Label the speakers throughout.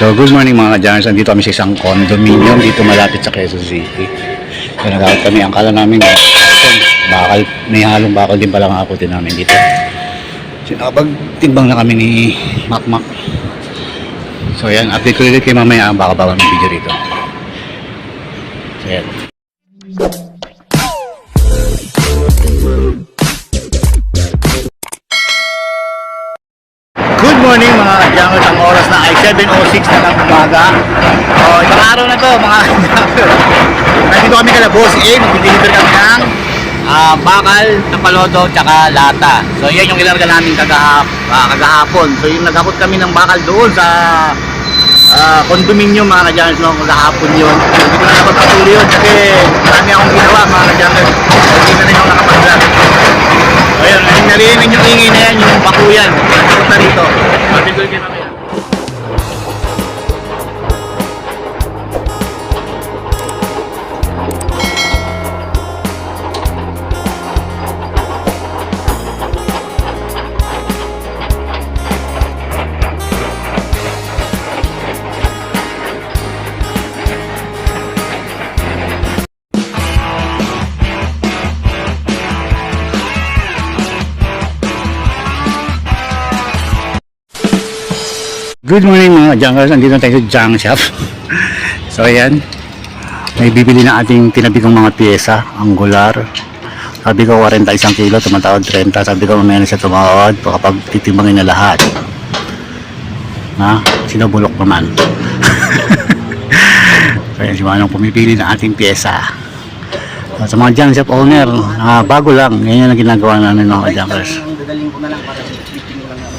Speaker 1: So, good morning mga ka-Jars. Andito kami sa isang condominium dito malapit sa Quezon City. So, nagkakot kami. Ang kala namin, bakal, may halong bakal din pala ang akutin namin dito. So, nakapagtimbang na kami ni Makmak. So, yan. Update ko ulit kayo mamaya. Baka bawal ng video rito. So, yan. Oras na ay 7.06 na ng umaga. So, ibang araw na to mga. Nandito kami kala Boss A. Mag-deliver kami ng ah, bakal, tapalodo, tsaka lata. So, yan yung ilarga namin kagahap, ah, kagahapon. So, yung nagabot kami ng bakal doon sa ah, condominium mga ka-Jangers. No? Kagahapon yun. Hindi ko na napagpatuloy yun kasi marami akong ginawa mga ka-Jangers. Hindi na rin ako nakapag-vlog. Yung narinig yung ingay na yan, yung bakuyan. Punta rito. Matigoy din Good morning mga junkers. Nandito tayo sa junk shop. so ayan. May bibili na ating tinabi kong mga pyesa. Angular. Sabi ko 40 isang kilo. Tumatawad 30. Sabi ko mamaya na siya tumawad. Kapag titimbangin na lahat. Ha? Sinubulok naman. so ayan si Manong pumipili ng ating pyesa. So, sa mga junk shop owner, ah, bago lang. Ganyan ang ginagawa namin mga junkers.
Speaker 2: Ang dadaling ko na lang para bitin mo lang ako.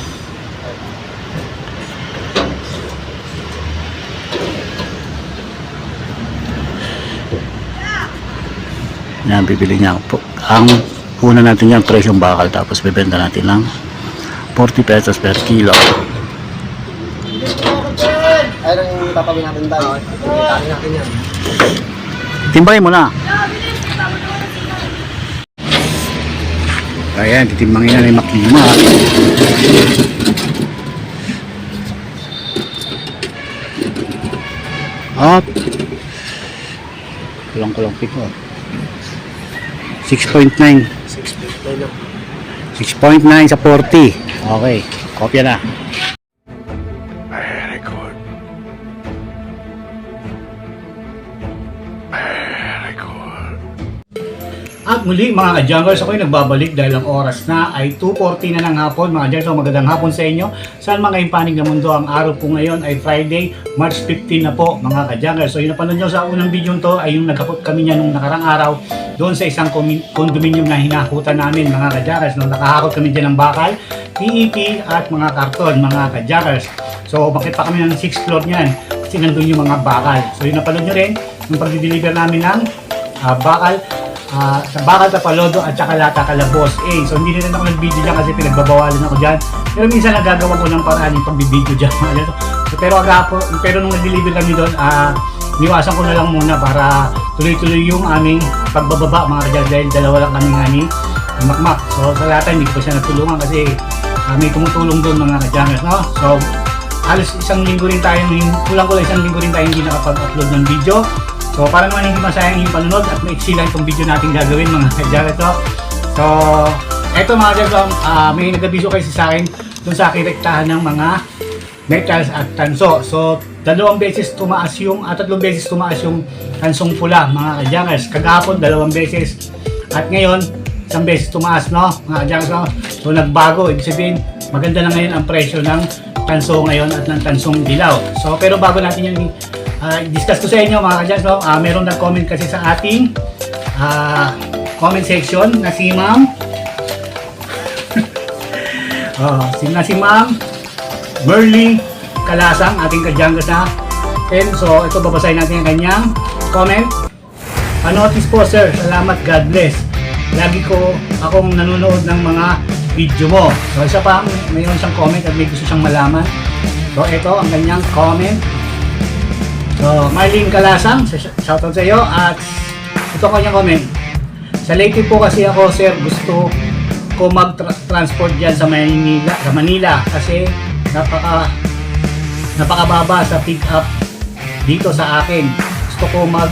Speaker 1: Yan, bibili niya. Ang una natin yan, presyong bakal. Tapos bibenta natin ng 40 pesos per kilo.
Speaker 2: Ayun ang papawin natin tayo. Itaan natin yan.
Speaker 1: Timbay mo na. Ayan, titimbangin na ni Makima. Up. Kulang-kulang piko. 6.9.
Speaker 2: 6.9 lang.
Speaker 1: 6.9 sa 40. Okay, kopya na. At muli mga ka-junkers, ako'y nagbabalik dahil ang oras na ay 2.40 na ng hapon. Mga ka-junkers, so magandang hapon sa inyo. Saan mga impanig na mundo, ang araw po ngayon ay Friday, March 15 na po mga ka-junkers. So yung napanood nyo sa unang video to ay yung nagkapot kami niya nung nakarang araw doon sa isang condominium na hinakutan namin mga ka-junkers. Nung nakahakot kami dyan ng bakal, PET at mga karton mga ka-junkers. So bakit pa kami ng 6th floor niyan? Kasi nandun yung mga bakal. So yung napanood nyo rin, yung pag-deliver namin ng ah, bakal Ah, sa bakal tapalodo at saka lata kalabos. Eh, so hindi rin ako nag-video dyan kasi pinagbabawalan ako dyan. Pero minsan nagagawa ko ng paraan yung pag-video dyan. so, pero agapo, pero nung nag-deliver kami doon, ah, niwasan ko na lang muna para tuloy-tuloy yung aming pagbababa mga kajal dahil dalawa lang kami nga ni Makmak. So sa lata hindi ko siya natulungan kasi ah, may tumutulong doon mga kajangers, no? So halos isang linggo rin tayo, kulang-kulang isang linggo rin tayo hindi nakapag-upload ng video. So para naman hindi masayang yung panunod at maiksi lang itong video natin gagawin mga kadyara to. So eto mga kadyara, uh, may nagabiso kasi sa akin dun sa aking rektahan ng mga metals at tanso. So dalawang beses tumaas yung, at tatlong beses tumaas yung tansong pula mga kadyangers. Kagahapon dalawang beses at ngayon isang beses tumaas no mga kadyangers no? So nagbago, ibig sabihin maganda na ngayon ang presyo ng tanso ngayon at ng tansong dilaw. So pero bago natin yung Ah, discuss ko sa inyo mga kadyas, no? Ah, meron nag-comment kasi sa ating ah, comment section na si Ma'am. Oh, si na si Ma'am Merly Kalasang, ating kadyanggas na. And so ito babasahin natin ang kanyang comment. Panotis po sir, salamat. God bless. Lagi ko akong nanonood ng mga video mo. So isa pa, mayroon siyang comment at may gusto siyang malaman. So ito ang kanyang comment So, Marlene Kalasang, sh- shoutout sa iyo at ito ang kanyang comment. Sa Leyte po kasi ako, sir, gusto ko mag-transport diyan sa Manila, sa Manila kasi napaka napakababa sa pick up dito sa akin. Gusto ko mag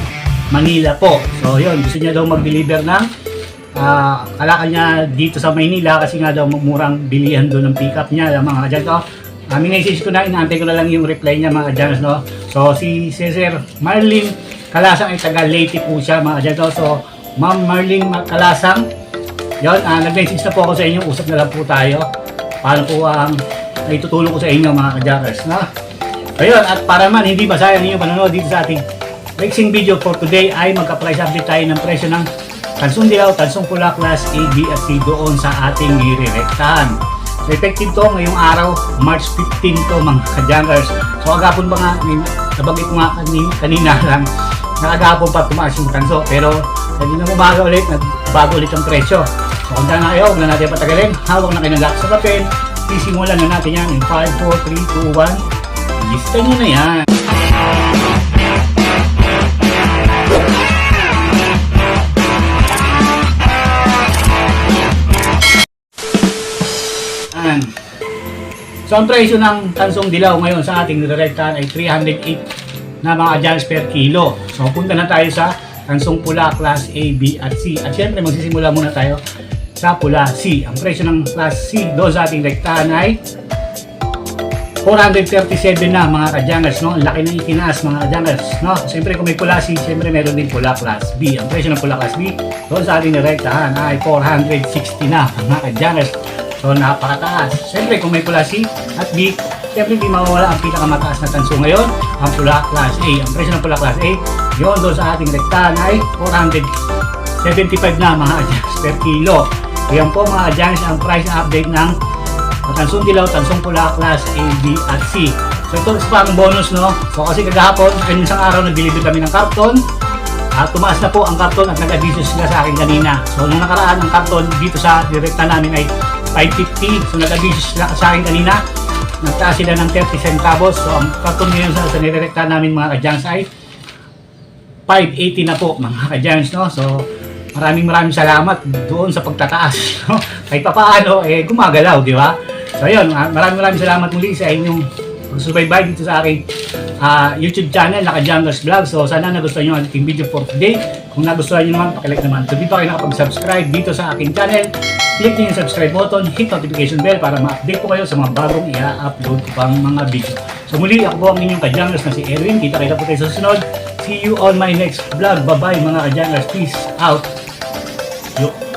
Speaker 1: Manila po. So yun, gusto niya daw mag-deliver ng ah kalakal niya dito sa Maynila kasi nga daw murang bilihan doon ng pick up niya mga kadyan ko. Uh, minessage ko na, inaantay ko na lang yung reply niya mga kadyan. No? So si Cesar Marlin Kalasang ay taga Leyte po siya mga kadyan ko. So Ma'am Marlin Kalasang, yun, uh, nag-message na po ako sa inyo, usap na lang po tayo. Paano po ang uh, itutulong ko sa inyo mga kajakers. No? Ayun, at para man hindi masayang ninyo panonood dito sa ating racing video for today ay magka-price update tayo ng presyo ng Tansong Dilaw, Tansong Pula Class A, B at C doon sa ating nire-rectahan. Effective to ngayong araw, March 15 to mga kajakers. So agapon pa nga, nabanggit ko nga kanina, kanina lang, nakagapon pa tumaas yung tanso. Pero hindi na umaga ulit, nagbago ulit ang presyo. So kung na kayo, huwag na natin patagalin. Hawak na kayo ng lock sa papel. Sisimulan na natin yan in 5, 4, 3, 2, 1. Lista nyo na yan. So ang presyo ng tansong dilaw ngayon sa ating direktahan ay 308 na mga adjans per kilo. So punta na tayo sa tansong pula class A, B at C. At syempre magsisimula muna tayo sa pula C. Ang presyo ng class C doon sa ating rektahan ay 437 na mga kadyangers, no? Ang laki ng itinaas mga kadyangers, no? Siyempre kung may pula C, siyempre meron din pula class B. Ang presyo ng pula class B doon sa ating direktahan ay 460 na mga kadyangers. So napakataas. Siyempre kung may pula C at B, siyempre hindi mawawala ang pinakamataas na tanso ngayon, ang pula class A. Ang presyo ng pula class A, yun doon sa ating rektahan ay 475 na mga kadyangers per kilo. Yan po mga kadyangers ang price update ng Tansong Dilaw, Tansong Pula, Class A, B, at C. So ito is pang bonus no. So kasi kagahapon, ay isang araw nag-deliver kami ng karton. At tumaas na po ang karton at nag-addition sila sa akin kanina. So nung nakaraan ang karton dito sa direkta namin ay 550. So nag-addition sila sa akin kanina. Nagtaas sila ng 30 centavos. So ang karton ngayon sa, sa direkta namin mga kadyans ay 580 na po mga kadyans no. So maraming maraming salamat doon sa pagtataas. No? Kahit pa paano, eh, gumagalaw, di ba? So ayun, maraming maraming salamat muli sa inyong pagsubaybay dito sa aking ah, YouTube channel, Naka Junglers Vlog. So sana nagustuhan nyo ang ating video for today. Kung nagustuhan nyo naman, pakilike naman. Kung di pa kayo nakapag-subscribe dito sa aking channel, click nyo yung subscribe button, hit notification bell para ma-update po kayo sa mga bagong i-upload ko pang mga video. So muli, ako po ang inyong kajanglers na si Erwin. Kita kita po tayo sa susunod. See you on my next vlog. Bye-bye mga kajanglers. Peace out. Yo.